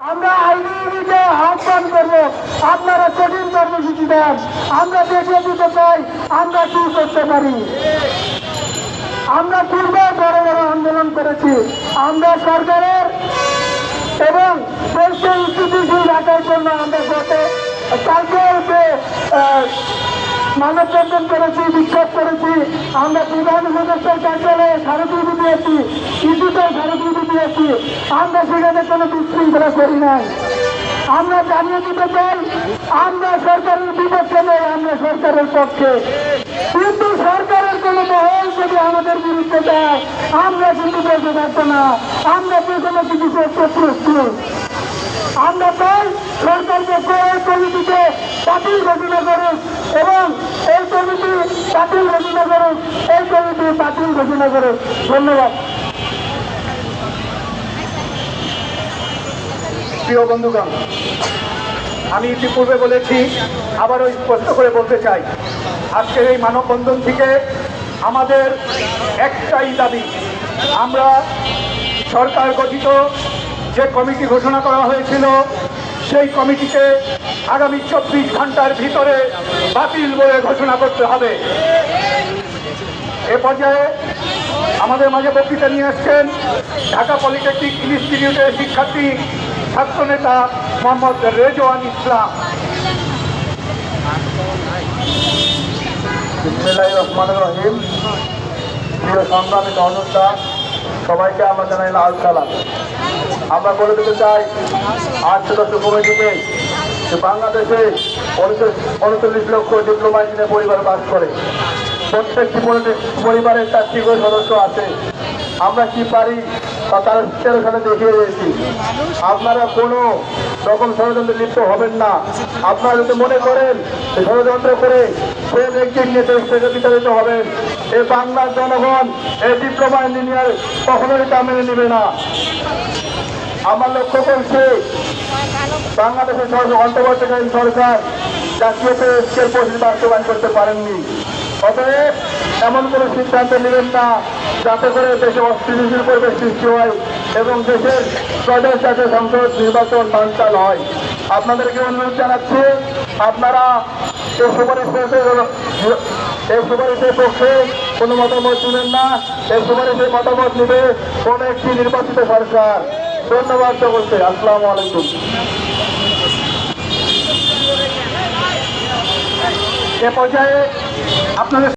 আমরা আইনজীবীকে আহ্বান করব। আপনারা কঠিন কর্মসূচি দেন। আমরা দেখিয়ে দিতে চাই, আমরা কি করতে পারি? আমরা পূর্বে বড় বড় আন্দোলন করেছি। আমরা সরকারের এবং দেশকে স্থিতিশীল রাখার জন্য আমরা গত কালকে যে মানববন্ধন করেছি, বিক্ষোভ করেছি। আমরা প্রধান উপদেষ্টার কার্যালয়ে স্মারকলিপি দিয়েছি। ইস্যুতে দিয়েছি। আমরা সেখানে কোনো বিশৃঙ্খলা করি নাই। আমরা জানিয়ে দিতে চাই, আমরা সরকারের বিপক্ষে নেই, আমরা সরকারের পক্ষে। কিন্তু সরকারের কোনো মহল যদি আমাদের বিরুদ্ধে দেয় আমরা কিন্তু বলতে পারব না। আমরা যে কোনো কিছু করতে প্রস্তুত আমরা চাই সরকারকে এই কমিটিকে বাতিল ঘোষণা করুক এবং এই কমিটি বাতিল ঘোষণা করুক, এই কমিটি বাতিল ঘোষণা করুক। ধন্যবাদ। প্রিয় বন্ধুগণ, আমি ইতিপূর্বে বলেছি, আবারও স্পষ্ট করে বলতে চাই, আজকের এই মানববন্ধন থেকে আমাদের একটাই দাবি, আমরা সরকার গঠিত যে কমিটি ঘোষণা করা হয়েছিল, সেই কমিটিকে আগামী চব্বিশ ঘণ্টার ভিতরে বাতিল বলে ঘোষণা করতে হবে। এ পর্যায়ে আমাদের মাঝে বক্তৃতা নিয়ে আসছেন ঢাকা পলিটেকনিক ইনস্টিটিউটের শিক্ষার্থী ছাত্রনেতা মোহাম্মদ রেজওয়ান ইসলাম। রহিম। প্রিয় সংগ্রামী জনতা সবাইকে আমরা জানাই লাল সালাম। আমরা বলে দিতে চাই, আজ সদস্য কমিটিকে যে বাংলাদেশে উনচল্লিশ লক্ষ ডিপ্লোমা ইঞ্জিনিয়ার পরিবার বাস করে। প্রত্যেকটি পরি- পরিবারের চারটি করে সদস্য আছে। আমরা কি পারি? তা তারা তেরো দেখিয়ে দিয়েছি। আপনারা কোনো রকম ষড়যন্ত্রে লিপ্ত হবেন না। আপনারা যদি মনে করেন ষড়যন্ত্র করে কোন একদিন নেতা হিসেবে বিতাড়িত হবেন এই বাংলার জনগণ এই ডিপ্লোমা ইঞ্জিনিয়ার কখনোই তা মেনে নেবে না। আমার লক্ষ্য করছে, বাংলাদেশের অন্তর্বর্তীকালীন সরকার জাতীয় বাস্তবায়ন করতে পারেননি। অতএব এমন কোনো সিদ্ধান্ত নেবেন না যাতে করে দেশে অস্থিতিশীল পরিবেশ সৃষ্টি হয় এবং দেশের প্রদেশ যাতে সংসদ নির্বাচন বানচাল হয়। আপনাদেরকে অনুরোধ জানাচ্ছি, আপনারা এই সুপারিশ এই সুপারিশের পক্ষে কোনো মতামত নেবেন না। এই সুপারিশের মতামত নেবে কোন একটি নির্বাচিত সরকার। ধন্যবাদ সকলকে। আসসালামু আলাইকুম। এ পর্যায়ে আপনাদের